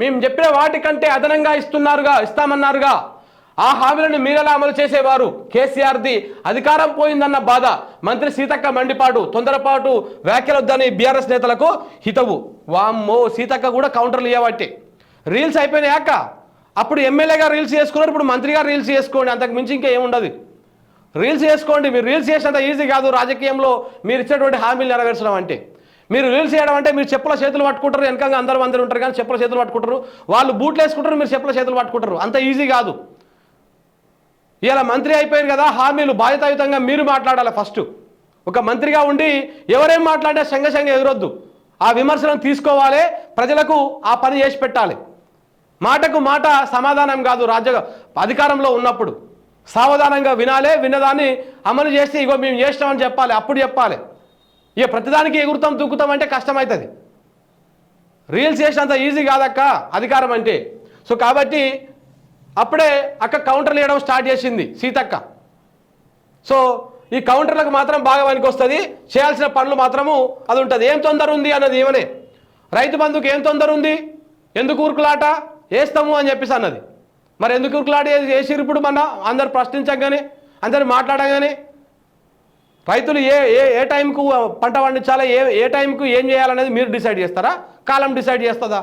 మేము చెప్పిన వాటికంటే అదనంగా ఇస్తున్నారుగా ఇస్తామన్నారుగా. ఆ హామీలను మీరెలా అమలు చేసేవారు? కేసీఆర్ది అధికారం పోయిందన్న బాధ మంత్రి సీతక్క మండిపాటు తొందరపాటు వ్యాఖ్యలొద్దని బీఆర్ఎస్ నేతలకు హితవు. వామ్మో సీతక్క కూడా కౌంటర్లు ఇవ్వబట్టి రీల్స్ అయిపోయినాయాక అప్పుడు ఎమ్మెల్యేగా రీల్స్ చేసుకున్నారు ఇప్పుడు మంత్రిగా రీల్స్ చేసుకోండి. అంతకు మించి ఇంకా ఏముండదు. రీల్స్ చేసుకోండి. మీరు రీల్స్ చేసినంత ఈజీ కాదు. రాజకీయంలో మీరు ఇచ్చినటువంటి హామీలు నెరవేర్చడం అంటే. మీరు రీల్స్ చేయడం అంటే మీరు చెప్పుల చేతులు పట్టుకుంటారు వెనకంగా అందరూ అందరూ ఉంటారు కానీ చెప్పుల చేతులు పట్టుకుంటారు. వాళ్ళు బూట్లు వేసుకుంటారు మీరు చెప్పుల చేతులు పట్టుకుంటారు. అంత ఈజీ కాదు. ఇలా మంత్రి అయిపోయారు కదా హామీలు బాధ్యతాయుతంగా మీరు మాట్లాడాలి ఫస్ట్. ఒక మంత్రిగా ఉండి ఎవరేం మాట్లాడినా సంఘ సంగ ఎదురొద్దు. ఆ విమర్శలను తీసుకోవాలి ప్రజలకు ఆ పని చేసి పెట్టాలి. మాటకు మాట సమాధానం కాదు రాజ్య అధికారంలో ఉన్నప్పుడు. సావధానంగా వినాలే విన్నదాన్ని అమలు చేసి ఇగో మేము చేస్తామని చెప్పాలి అప్పుడు చెప్పాలి. ఇక ప్రతిదానికి ఎగురుతాం దూకుతాం అంటే కష్టమవుతుంది రీల్స్ చేసినంత ఈజీ కాదక్క అధికారం అంటే. సో కాబట్టి అప్పుడే అక్క కౌంటర్లు వేయడం స్టార్ట్ చేసింది సీతక్క. సో ఈ కౌంటర్లకు మాత్రం బాగా పనికి వస్తుంది చేయాల్సిన పనులు మాత్రము అది ఉంటుంది ఏం తొందర ఉంది అన్నది ఏమనే? రైతు బంధుకు ఏం తొందర ఉంది? ఎందుకు ఊరుకులాట వేస్తాము అని చెప్పేసి అన్నది. మరి ఎందుకు ఊరుకులాట వేసి ఇప్పుడు మన? అందరు ప్రశ్నించగానే అందరు మాట్లాడగానే. రైతులు ఏ ఏ ఏ టైంకు పంట పండించాలా ఏ ఏ టైంకు ఏం చేయాలనేది మీరు డిసైడ్ చేస్తారా? కాలం డిసైడ్ చేస్తుందా?